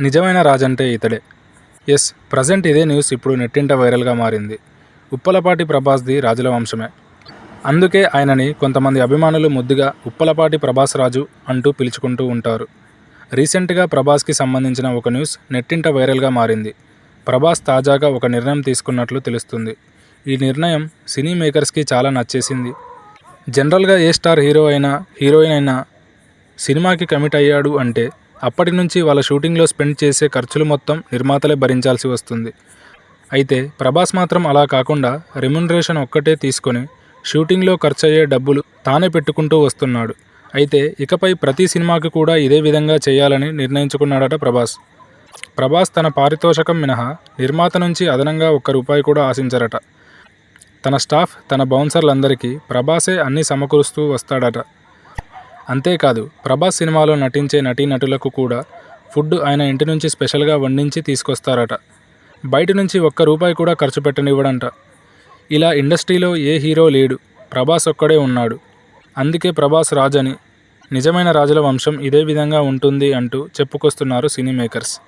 నిజమైన రాజంటే ఇతడే. Yes present ఇదే న్యూస్ ఇప్పుడు నెట్టింట వైరల్గా మారింది. ఉప్పలపాటి ప్రభాస్ది రాజుల వంశమే. అందుకే ఆయనని కొంతమంది అభిమానులు ముద్దుగా ఉప్పలపాటి ప్రభాస్ రాజు అంటూ పిలుచుకుంటూ ఉంటారు. రీసెంట్గా ప్రభాస్కి సంబంధించిన ఒక న్యూస్ నెట్టింట వైరల్గా మారింది. ప్రభాస్ తాజాగా ఒక నిర్ణయం తీసుకున్నట్లు తెలుస్తుంది. ఈ నిర్ణయం సినీ మేకర్స్కి చాలా నచ్చేసింది. జనరల్గా ఏ స్టార్ హీరో అయినా హీరోయిన్ అయినా సినిమాకి కమిట్ అయ్యాడు అంటే అప్పటి నుంచి వాళ్ళ షూటింగ్లో స్పెండ్ చేసే ఖర్చులు మొత్తం నిర్మాతలే భరించాల్సి వస్తుంది. అయితే ప్రభాస్ మాత్రం అలా కాకుండా రెమ్యునరేషన్ ఒక్కటే తీసుకొని షూటింగ్లో ఖర్చు అయ్యే డబ్బులు తానే పెట్టుకుంటూ వస్తున్నాడు. అయితే ఇకపై ప్రతి సినిమాకి కూడా ఇదే విధంగా చేయాలని నిర్ణయించుకున్నాడట ప్రభాస్. ప్రభాస్ తన పారితోషకం మినహా నిర్మాత నుంచి అదనంగా ఒక్క రూపాయి కూడా ఆశించరట. తన స్టాఫ్ తన బౌన్సర్లందరికీ ప్రభాసే అన్ని సమకూరుస్తూ వస్తాడట. అంతేకాదు ప్రభాస్ సినిమాలో నటించే నటీనటులకు కూడా ఫుడ్ ఆయన ఇంటి నుంచి స్పెషల్గా వండించి తీసుకొస్తారట. బయట నుంచి ఒక్క రూపాయి కూడా ఖర్చు పెట్టనివ్వడంట. ఇలా ఇండస్ట్రీలో ఏ హీరో లేడు ప్రభాస్ ఒక్కడే ఉన్నాడు. అందుకే ప్రభాస్ రాజని నిజమైన రాజుల వంశం ఇదే విధంగా ఉంటుంది అంటూ చెప్పుకొస్తున్నారు సినీ మేకర్స్.